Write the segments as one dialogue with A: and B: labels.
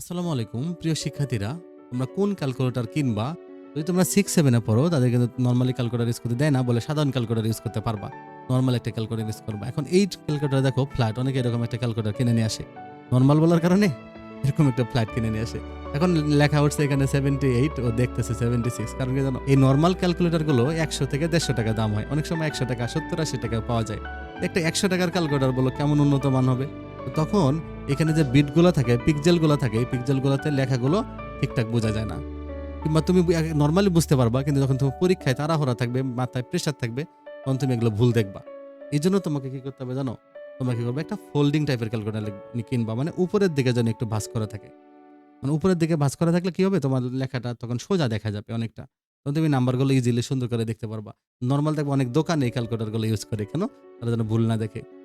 A: আসসালামু আলাইকুম। প্রিয় শিক্ষার্থীরা, তোমরা কোন ক্যালকুলেটর কিনবা? যদি তোমরা সিক্স সেভেনে পড়ো, তাদের কিন্তু নর্মালি ক্যালকুলেটর ইউজ করতে দেয় না, বলে সাধারণ ক্যালকুলেটর ইউজ করতে পারবা। নর্মাল একটা ক্যালকুলেটর ইউজ করবা। এখন এই ক্যালকুলেটার দেখো ফ্ল্যাট অনেকে এরকম একটা ক্যালকুলেটর কিনে নিয়ে আসে। নর্মাল বলার কারণে এরকম একটা ফ্ল্যাট কিনে নিয়ে আসে। এখন লেখা উঠছে এখানে সেভেন্টি এইট ও দেখতেছে সেভেন্টি সিক্স কারণ কি জানো, এই নর্মাল ক্যালকুলেটরগুলো একশো থেকে দেড়শো টাকা দাম হয়। অনেক সময় একশো টাকা, সত্তর আশি টাকা পাওয়া যায়। একটা একশো টাকার ক্যালকুলেটার বলো, কেমন উন্নত মান হবে? তখন এখানে যে বিটগুলো থাকে পিকজেলগুলো থাকে, এই পিকজেলগুলোতে লেখাগুলো ঠিকঠাক বোঝা যায় না। কিংবা তুমি নর্মালি বুঝতে পারবা, কিন্তু যখন তুমি পরীক্ষায় তাড়াহুড়া থাকবে, মাথায় প্রেশার থাকবে, তখন তুমি এগুলো ভুল দেখবা। এই জন্য তোমাকে কি করতে হবে জানো? তোমাকে করবে? একটা ফোল্ডিং টাইপের ক্যালকুলেটার কিনবা। মানে উপরের দিকে যেন একটু ভাঁজ করা থাকে। মানে উপরের দিকে ভাঁজ করা থাকলে কি হবে? তোমার লেখাটা তখন সোজা দেখা যাবে অনেকটা। তখন তুমি নাম্বারগুলো ইজিলি সুন্দর করে দেখতে পারবা। নর্মাল দেখবে অনেক দোকানে এই ক্যালকুলেটারগুলো ইউজ করে, কেন? তারা যেন ভুল না দেখে।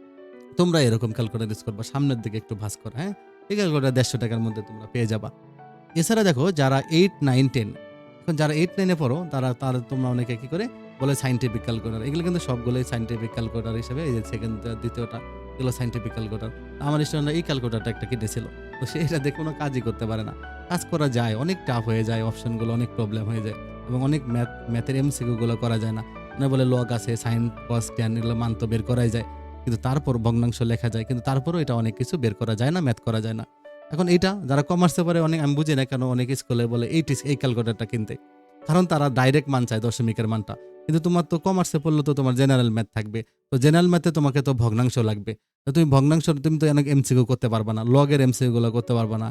A: তোমরা এরকম ক্যালকুলেটার ইউজ করবা, সামনের দিকে একটু ভাঁজ করা হ্যাঁ? এই ক্যালকুলেটার দেড়শো টাকার মধ্যে তোমরা পেয়ে যাবা। এছাড়া দেখো, যারা এইট নাইন টেন এখন যারা এইট নাইনে পড়ো, তারা তারা তোমরা অনেকে কি করে বলে সাইন্টিফিক ক্যালকুলেটার এগুলো কিন্তু সবগুলোই সাইন্টিফিক ক্যালকুলেটার হিসেবে, এই যে সেকেন্ড দ্বিতীয়টা, এগুলো সাইন্টিফিক ক্যালকুলেটার আমার স্টুডেন্টরা এই ক্যালকুলেটারটা একটা কিনেছিল, তো সে এটা দেখে কোনো কাজই করতে পারে না। কাজ করা যায়, অনেক টাফ হয়ে যায় অপশনগুলো অনেক প্রবলেম হয়ে যায়, এবং অনেক ম্যাথ ম্যাথের এমসিকিউগুলো করা যায় না। মানে বলে লগ আছে সাইন কস ট্যান এগুলো মান বের করাই যায়। কিন্তু তারপর ভগ্নাংশ লেখা যায়, কিন্তু তারপরও এটা অনেক কিছু বের করা যায় না, ম্যাথ করা যায় না। এখন এটা যারা কমার্সে পড়ে, অনেক, আমি বুঝি না কেন অনেক স্কুলে বলে, এই টিস এই ক্যালকুলেটারটা কিনতে। কারণ তারা ডাইরেক্ট মান চায় দশমিকের মানটা। কিন্তু তোমার তো কমার্সে পড়লে তো তোমার জেনারেল ম্যাথ থাকবে। তো জেনারেল ম্যাথে তোমাকে তো ভগ্নাংশ লাগবে। তো তুমি ভগ্নাংশ, তুমি তো অনেক এমসিকিউ করতে পারবা না লগের এমসিকিউ গুলো করতে পারবা না।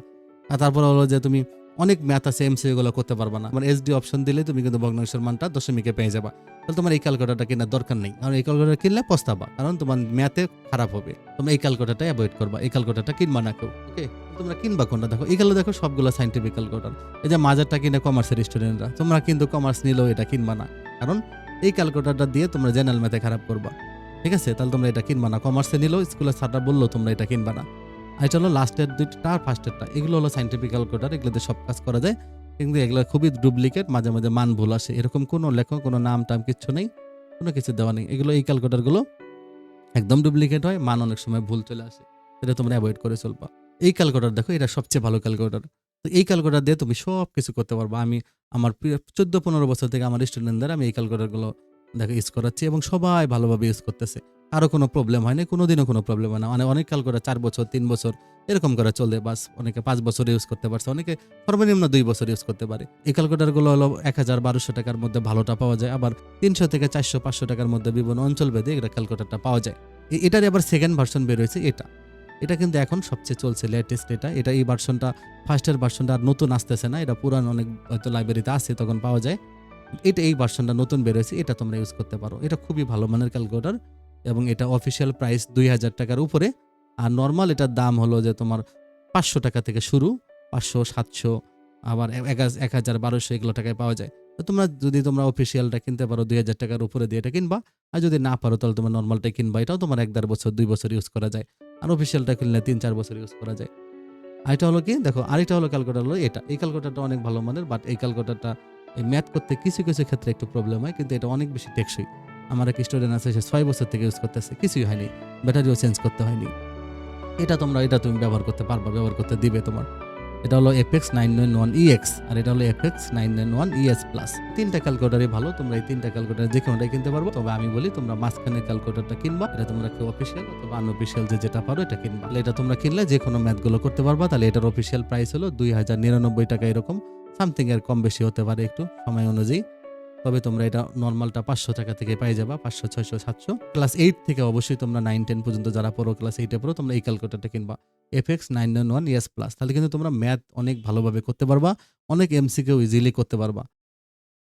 A: আর তারপর হলো যে তুমি অনেক ম্যাথ আছে এমসি গুলো করতে পারবা না। মানে এসডি অপশন দিলে তুমি কিন্তু ভগ্নাংশের মানটা দশমিকে পেয়ে যাবা। তাহলে তোমার এই ক্যালকুলেটারটা কেনার দরকার নেই। কারণ এই ক্যালকুলেটার কিনলে পস্তাবা। কারণ তোমার ম্যাথে খারাপ হবে। তুমি এই ক্যালকুলেটারটা অ্যাভয়েড করবা। এই ক্যালকুলেটারটা কিনবা না কেউ। ওকে তোমরা কিনবা কোনটা? দেখো এগুলো দেখো সবগুলো সাইন্টিফিক ক্যালকুলেটার এই যে মাজারটা কিনে কমার্সের স্টুডেন্টরা তোমরা কিন্তু কমার্স নিলেও এটা কিনবা না। কারণ এই ক্যালকুলেটারটা দিয়ে তোমরা জেনারেল ম্যাথে খারাপ করবা। ঠিক আছে? তাহলে তোমরা এটা কিনবা না। কমার্সে নিলেও স্কুলের স্যাররা বলল তোমরা এটা কিনবা না। এটা হলো লাস্টের দুইটা আর ফার্স্টেরটা এগুলো হলো সাইন্টিফিক ক্যালকুলেটার এগুলোতে সব কাজ করা যায়। কিন্তু এগুলো খুবই ডুপ্লিকেট মাঝে মাঝে মান ভুল আসে। এরকম কোনো লেখক, কোনো নাম টাম কিচ্ছু নেই, কোনো কিছু দেওয়া নেই। এগুলো এই ক্যালকুলেটারগুলো একদম ডুপ্লিকেট হয়, মান অনেক সময় ভুল চলে আসে। এটা তোমরা অ্যাভয়েড করে চলবা। এই ক্যালকুলেটার দেখো, এটা সবচেয়ে ভালো ক্যালকুলেটার তো এই ক্যালকুলেটার দিয়ে তুমি সব কিছু করতে পারবা। আমি আমার চোদ্দ পনেরো বছর থেকে আমার স্টুডেন্টদের আমি এই ক্যালকুলেটারগুলো দেখো ইউজ করাচ্ছি এবং সবাই ভালোভাবে ইউজ করতেছে। কারও কোনো প্রবলেম হয়নি, কোনোদিনও কোনো প্রবলেম হয় না। মানে অনেক ক্যালকুলেটার চার বছর, তিন বছর এরকম করে চলবে, বাস অনেকে পাঁচ বছর ইউজ করতে পারছে, অনেকে সর্বনিম্ন দুই বছর ইউজ করতে পারে। এই ক্যালকুলেটারগুলো হলো এক হাজার বারোশো টাকার মধ্যে ভালোটা পাওয়া যায়, আবার তিনশো থেকে চারশো, পাঁচশো টাকার মধ্যে বিভিন্ন অঞ্চল ভেদে এটা ক্যালকুলেটারটা পাওয়া যায়। এ- এটারই আবার সেকেন্ড ভার্সন বের হয়েছে, এটা। এটা কিন্তু এখন সবচেয়ে চলছে লেটেস্ট এটা। এটা এই ভার্সনটা ফার্স্টের ভার্সনটা আর নতুন আসতেছে না, এটা পুরান অনেক হয়তো লাইব্রেরিতে আছে, তখন পাওয়া যায়। এটা এই ভার্সনটা নতুন বের হয়েছে এটা তোমরা ইউজ করতে পারো। এটা খুবই ভালো মানের ক্যালকুলেটার এবং এটা অফিসিয়াল প্রাইস দুই হাজার টাকার উপরে। আর নর্মাল এটার দাম হলো যে তোমার পাঁচশো টাকা থেকে শুরু, পাঁচশো, সাতশো, আবার এক- হাজার- বারোশো এগুলো টাকায় পাওয়া যায়। তো তোমরা যদি তোমরা অফিসিয়ালটা কিনতে পারো দুই হাজার টাকার উপরে দিয়ে এটা কিনবা, আর যদি না পারো তাহলে তোমার নর্মালটা কিনবা। এটাও তোমার এক দেড় বছর, দুই বছর ইউজ করা যায়। আর অফিসিয়ালটা কিনলে তিন চার বছর ইউজ করা যায়। আরেকটা হলো কি? দেখো আরেকটা হলো ক্যালকুলেটার হলো এটা। এই ক্যালকুলেটারটা অনেক ভালো মানের বাট এই ক্যালকুলেটারটা এই ম্যাথ করতে কিছু কিছু ক্ষেত্রে একটু প্রবলেম হয়, কিন্তু এটা অনেক বেশি টেকসই। আমার এক স্টুডেন্ট আছে, সে ছয় বছর থেকে ইউজ করতেছে, কিছুই হয়নি। ব্যাটারিও চেঞ্জ করতে হয়নি। এটা তোমরা, এটা তুমি ব্যবহার করতে পারবা, ব্যবহার করতে দিবে তোমার। এটা হলো FX nine nine one EX আর এটা হলো FX nine nine one ES plus তিনটা ক্যালকুলেটারই ভালো, তোমরা এই তিনটা ক্যালকুলেটার যে কোনোটাই কিনতে পারব। তবে আমি বলি, তোমরা মাঝখানে ক্যালকুলেটারটা কিনবা, এটা তোমরা কেউ অফিসিয়াল অথবা আনঅফিসিয়াল যে যেটা পারো, এটা কিনবা। এটা তোমরা কিনলে যে কোনো ম্যাথগুলো করতে পারবা, তাহলে এটার অফিসিয়াল প্রাইস হলো দুই হাজার নিরানব্বই টাকা এরকম। সামথিং এর কম বেশি হতে পারে একটু, সময় অনুযায়ী। তবে তোমরা এটা নর্মালটা পাঁচশো টাকা থেকে পাই যাবা, পাঁচশো, ছয়শো, সাতশো। ক্লাস এইট থেকে অবশ্যই তোমরা নাইন টেন পর্যন্ত যারা পড়ো ক্লাস এইটে পড়ো, তোমরা এই ক্যালকুলেটারটা কিনবা। F X nine nine one ES plus তাহলে কিন্তু তোমরা ম্যাথ অনেক ভালোভাবে করতে পারবা, অনেক এমসিকেও ইজিলি করতে পারবা।